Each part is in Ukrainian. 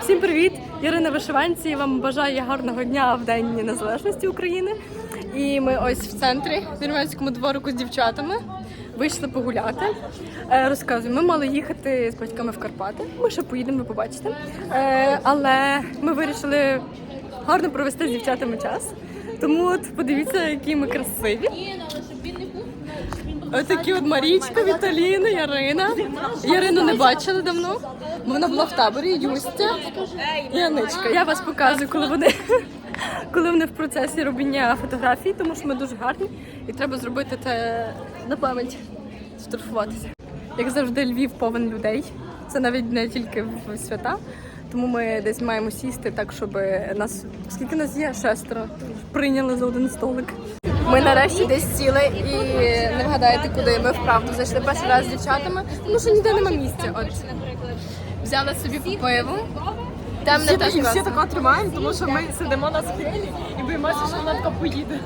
Всім привіт! Ірина Вишиванці. Вам бажаю гарного дня в День Незалежності України. І ми ось в центрі в Вірменському дворику з дівчатами. Вийшли погуляти. Е, розказую, ми мали їхати з батьками в Карпати. Ми ще поїдемо, ви побачите. Е, але ми вирішили гарно провести з дівчатами час. Тому от подивіться, які ми красиві. Отакі от Марічка, Віталіна, Ярина. Ярину не бачили давно. Вона була в таборі, Юстя і Аничка. Я вас показую, коли вони, коли вони в процесі робіння фотографій, тому що ми дуже гарні і треба зробити це на пам'ять, сфотографуватися. Як завжди, Львів повен людей. Це навіть не тільки в свята. Тому ми десь маємо сісти так, щоб нас скільки нас є? Шестеро прийняли за один столик. Ми нарешті десь сіли і не вгадаєте, куди ми вправду зайшли перший раз з дівчатами, тому що ніде нема місця. От взяли собі по пиву. Темне теж І всі тако тримаємо, тому що ми сидимо на схилі і боїмося, що вона така поїде.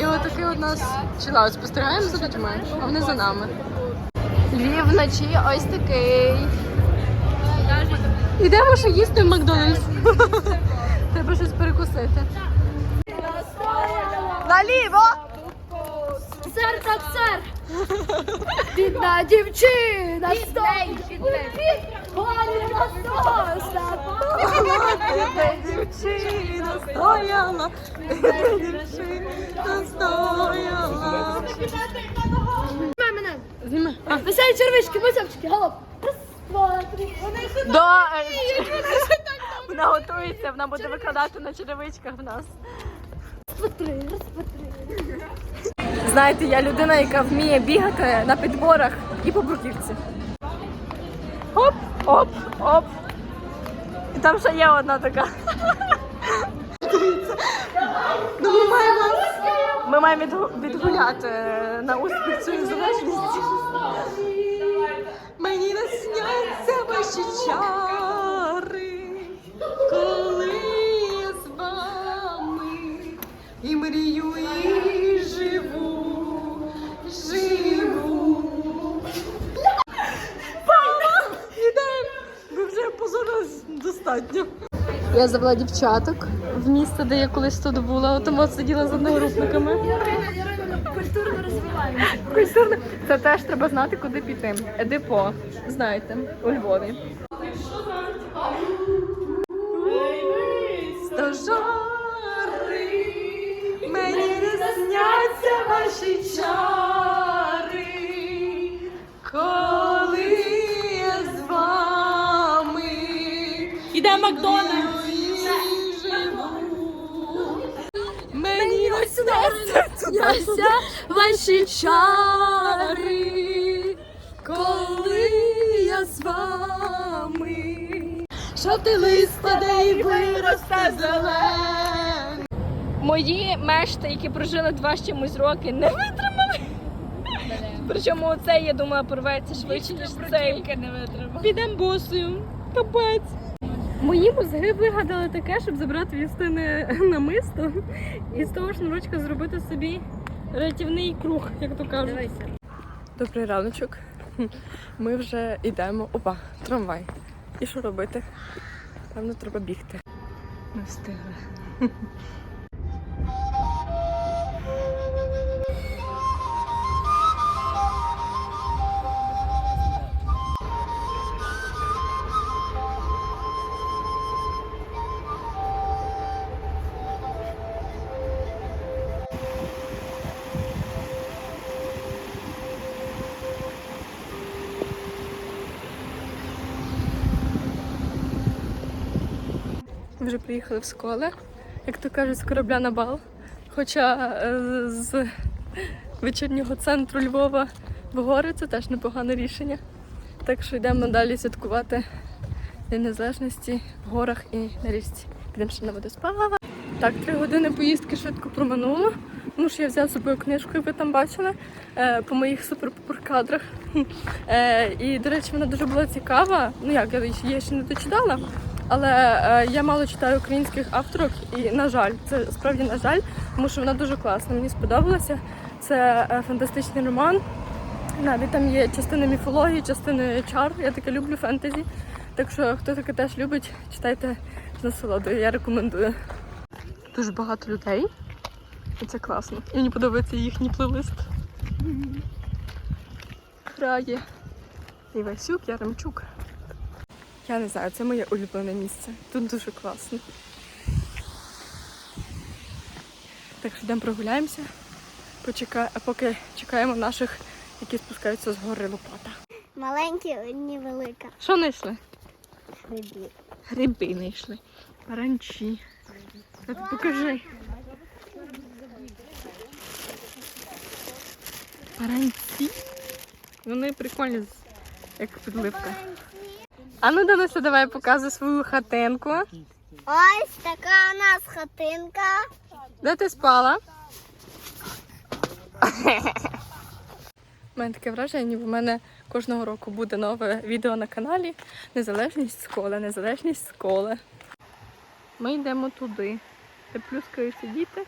І от такий от нас чилаут. Спостерігаємо за людьми, а вони за нами. Львів вночі ось такий. Ідемо ще їсти в Макдональдс. Треба щось перекусити. Наліво! Сер так сер! Бідна дівчина стоїть! Гоні на! Дівчина стояла, дівчина стояла. мене! Зніми. А, Веселі червички, йшли до... Вона готується, вона буде викладати на черевичках в нас. По три, раз, по три. Знаєте, я людина, яка вміє бігати на підборах і по бруківці. Оп, оп, оп. І там ще є одна така. Ну, ми маємо, ми маємо відгуляти на успіх цю незалежність. Мені не сняться ваші чари, достатньо. Я завела дівчаток в місце, де я колись тут була, тому сиділа з одногрупниками. Культурно розвиваємося. Культурно. Це теж треба знати, куди піти. Депо, знаєте, у Львові. Іде Макдональдс. Мені сняться ваші чари, коли я з вами. Жовтий лист паде і виросте зелений. Мої мешти, які прожили два з чимось роки, не витримали. Причому оцей, я думаю, порветься швидше, ніж цей. не витримав. Підемо босою. Капець. Мої мозги вигадали таке, щоб забрати вістини Юстини намисто і з того шнурочка зробити собі рятівний круг, як то кажуть. Добрий раночок. Ми вже йдемо. Опа, трамвай. І що робити? Певно, треба бігти. Не встигли. Вже приїхали в сколе, як то кажуть, з корабля на бал. Хоча е, з вечірнього центру Львова в гори це теж непогане рішення. Так що йдемо надалі святкувати День Незалежності в горах і на річці. Підемо ще на водоспад. Так, три години поїздки швидко проминуло. Ну що я взяла з собою книжку, як ви там бачили, е, по моїх супер-пупер-кадрах. Е, і, до речі, вона дуже була цікава. Ну як, я її- ще не дочитала, але е, я мало читаю українських авторок, і, на жаль, це справді на жаль, тому що вона дуже класна. Мені сподобалася. Це е, фантастичний роман. Навіть там є частина міфології, частина чар. Я таке люблю фентезі. Так що, хто таке теж любить, читайте з насолодою. Я рекомендую. Дуже багато людей. І це класно. І мені подобається їхній плейлист. Грає Івасюк, Яремчук. Я не знаю, це моє улюблене місце. Тут дуже класно. Так що йдемо прогуляємося, почекай, а поки чекаємо наших, які спускаються з гори Лопата. Маленькі, одні велика. Що знайшли? Грибі. Гриби знайшли. Ранчі. Покажи. Паранці. Вони прикольні, як підливка. А ну Дануся, давай показуй свою хатинку. Ось така у нас хатинка. Де ти спала? У мене таке враження, ніби в мене кожного року буде нове відео на каналі Незалежність школи, незалежність школи. Ми йдемо туди, де плюскаються діти,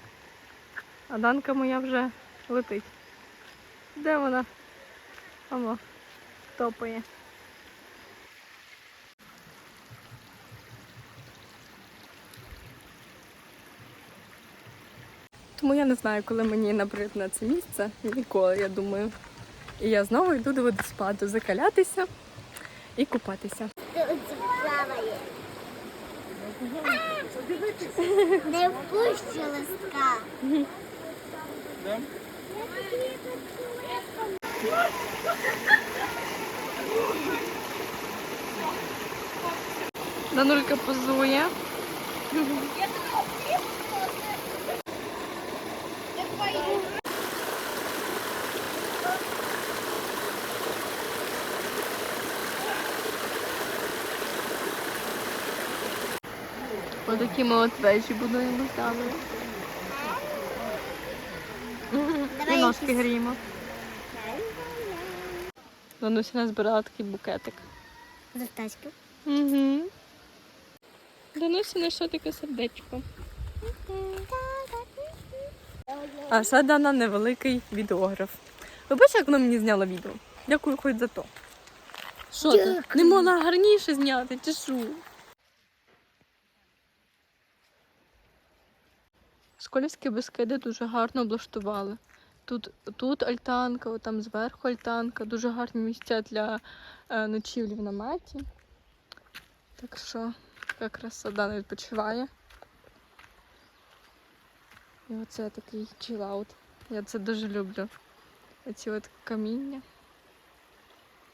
а Данка моя вже летить. Де вона? Омо, топає. Тому я не знаю, коли мені набридне це місце. Ніколи, я думаю. І я знову йду до водоспаду закалятися і купатися. Не впущу листка. Данулька позує. Отакі ми от вежі будуємо з І ножки гріємо. Дануся назбирала такий букетик. Затачка. Угу. Дануся знайшла таке сердечко. А ще Дана невеликий відеограф. Ви бачите, як вона мені зняла відео? Дякую хоч за то. Що ти? Не можна гарніше зняти, чи що? Школівські безкиди дуже гарно облаштували. Тут, тут альтанка, там зверху альтанка, дуже гарні місця для е, ночівлі в наметі. Так що така краса Дана відпочиває. І оце такий чилаут. Я це дуже люблю. Оці от каміння,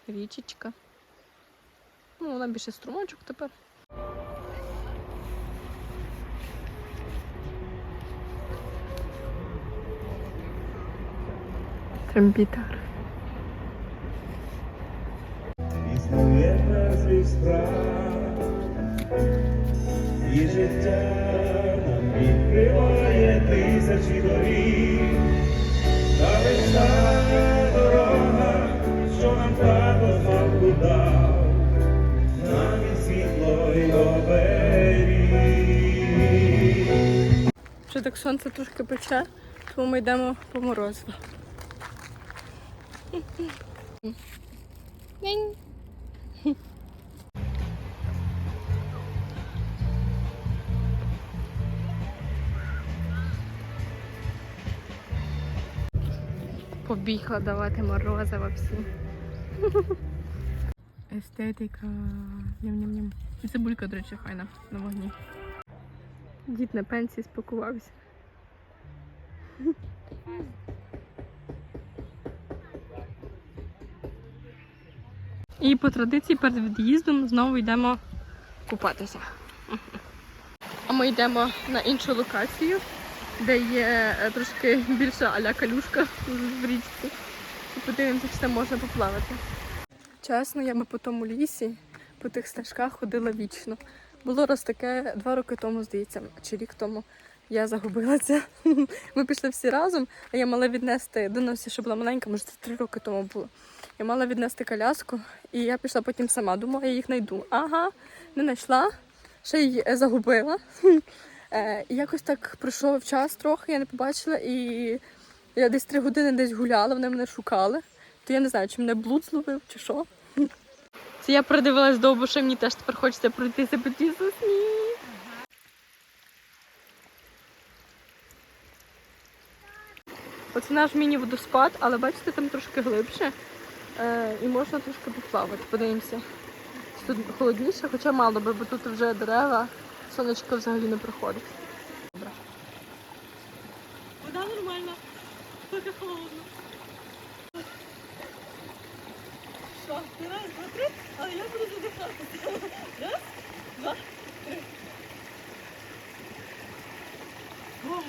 річечка. Ну, вона більше струмочок тепер. Трембітар. Існує безліч і життя нам відкриває тисячі доріг, та весна дорога, що нам тато знов дав, нам і світло й оберіг. Вже так сонце трошки пече, тому ми йдемо по морозу. Побігла давати морозиво всім. Естетика. Ням-ням-ням. І цибулька, до речі, файна на вогні. Дід на пенсії спакувався. І по традиції перед від'їздом знову йдемо купатися. А ми йдемо на іншу локацію, де є е, трошки більша аля калюшка в річці. І подивимося, чи там можна поплавати. Чесно, я би по тому лісі, по тих стежках ходила вічно. Було раз таке два роки тому, здається, чи рік тому. Я загубилася. Ми пішли всі разом, а я мала віднести до ще була маленька, може це три роки тому було. Я мала віднести коляску, і я пішла потім сама. Думала, я їх знайду. Ага, не знайшла, ще й е, загубила. Е, якось так пройшов час трохи, я не побачила, і я десь три години десь гуляла, вони мене шукали. То я не знаю, чи мене блуд зловив, чи що. Це я придивилась довбуше, мені теж тепер хочеться пройтися по тій сосні. Оце наш міні-водоспад, але бачите, там трошки глибше. Е, і можна трошки поплавати. Подивимося. Тут холодніше, хоча мало би, бо тут вже дерева, сонечко взагалі не проходить. Добре. Вода нормальна, тільки холодно. Що, раз, два, три, але я буду задихатися. Раз, два, три. Ой.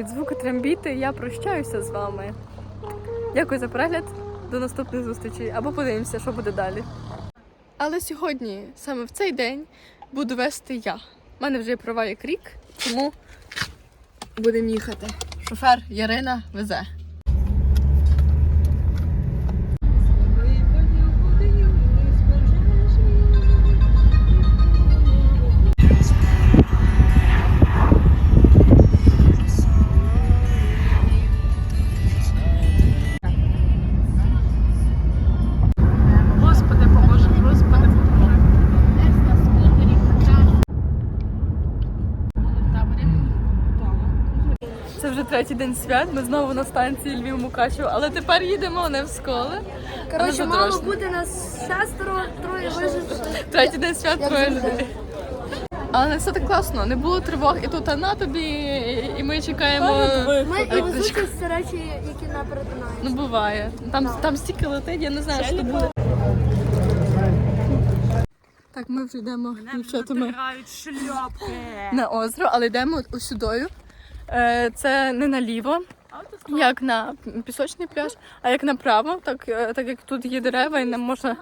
Під звуки трембіти я прощаюся з вами. Дякую за перегляд. До наступних зустрічей або подивимося, що буде далі. Але сьогодні, саме в цей день, буду вести я. У мене вже є права як рік, тому будемо їхати. Шофер Ярина везе. Це вже третій день свят. Ми знову на станції Львів Мукачево, але тепер їдемо не в сколи. Коротше, мало бути нас шестеро, троє виживши. Третій день свят троє людей. Але все так класно. Не було тривог, і тут а на тобі, і- і ми чекаємо. Ми і везуть ці речі, які не перетинають. Ну буває. Там, там стільки летить, я не знаю, що буде. Так, ми вже йдемо дівчатами на озеро, але йдемо ось сюдою. Е, Це не наліво, як на пісочний пляж, а як направо, так, е, так як тут є дерева і не можна,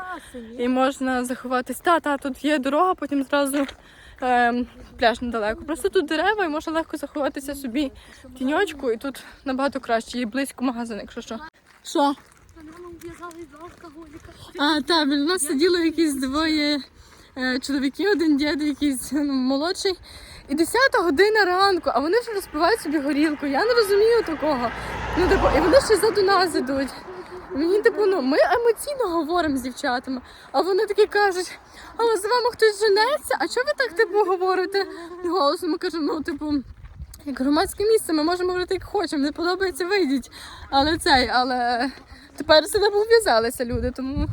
і можна заховатись. Та, та, тут є дорога, потім зразу е, пляж недалеко. Просто тут дерева і можна легко заховатися собі в тіньочку, і тут набагато краще, і близько магазин, якщо що. Що? А, так, біля нас сиділи якісь двоє е, чоловіки, один дід, якийсь ну, молодший. І 10 година ранку, а вони вже розпивають собі горілку. Я не розумію такого. Ну, типу, і вони ще ззаду нас ідуть. Мені, типу, ну, ми емоційно говоримо з дівчатами, а вони такі кажуть, а з вами хтось женеться, а чого ви так типу говорите голосом? Ми кажемо, ну, типу, як громадське місце, ми можемо говорити як хочемо, не подобається, вийдіть. Але цей, але тепер себе пов'язалися люди, тому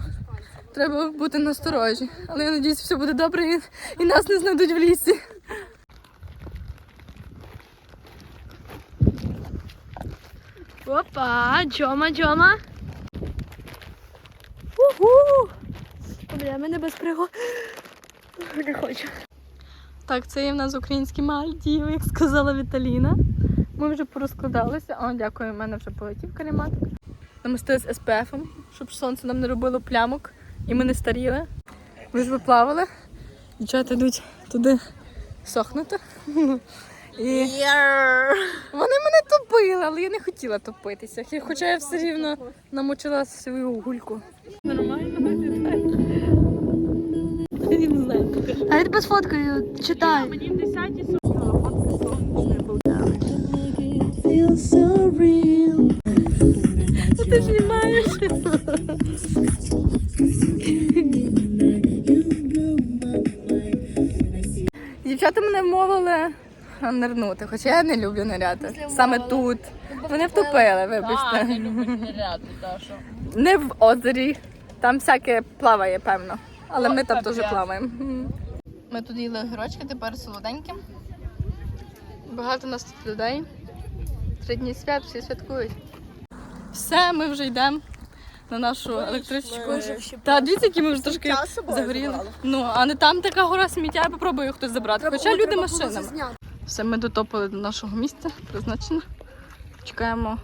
треба бути насторожі. Але я надіюсь, все буде добре і, і нас не знайдуть в лісі. Опа, Джома, Джома. Уху! Бля, мене без пригод. Не хочу. Так, це є в нас українські Мальдіви, як сказала Віталіна. Ми вже порозкладалися. О, дякую, в мене вже полетів каремат. Намастились SPF, щоб сонце нам не робило плямок і ми не старіли. Ми ж виплавали. Дівчата йдуть туди сохнути. І вони мене топили, але я не хотіла топитися. Хоча я все рівно намочила свою гульку. Нормально Я не знаю. А я тебе сфоткаю, читай. Ти ж знімаєш? Дівчата мене вмовили нирнути, хоча я не люблю ниряти. Саме тут. Вони втопили, вибачте. Не в озері. Там всяке плаває, певно. Але ми там теж плаваємо. Ми тут їли грочки, тепер солоденькі. Багато нас тут людей. Три дні свят, всі святкують. Все, ми вже йдемо на нашу електричку. Та дивіться, які ми вже трошки загоріли. Ну, а не там така гора сміття, я попробую хтось забрати. Хоча люди машинами. Все, ми дотопили до нашого місця, призначено. Чекаємо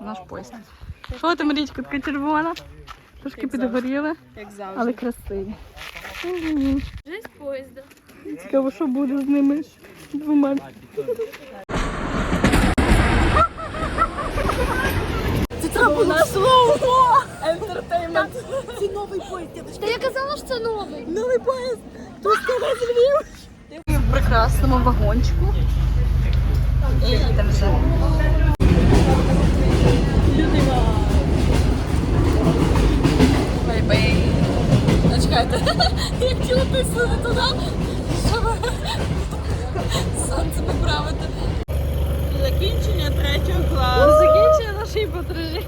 наш поїзд. Що ти, Марічка, така червона? Трошки підгоріли, але красиві. Жесть поїзда. Цікаво, що буде з ними двома. Це треба на слово! Ентертеймент. Це новий поїзд. Та я казала, що це новий. Новий поїзд! Трускавець Львів! прекрасному вагончику. І їдемо вже. Бей-бей. Я хотіла тиснути туди, щоб сонце поправити. Закінчення третього класу. Закінчення нашої подорожі.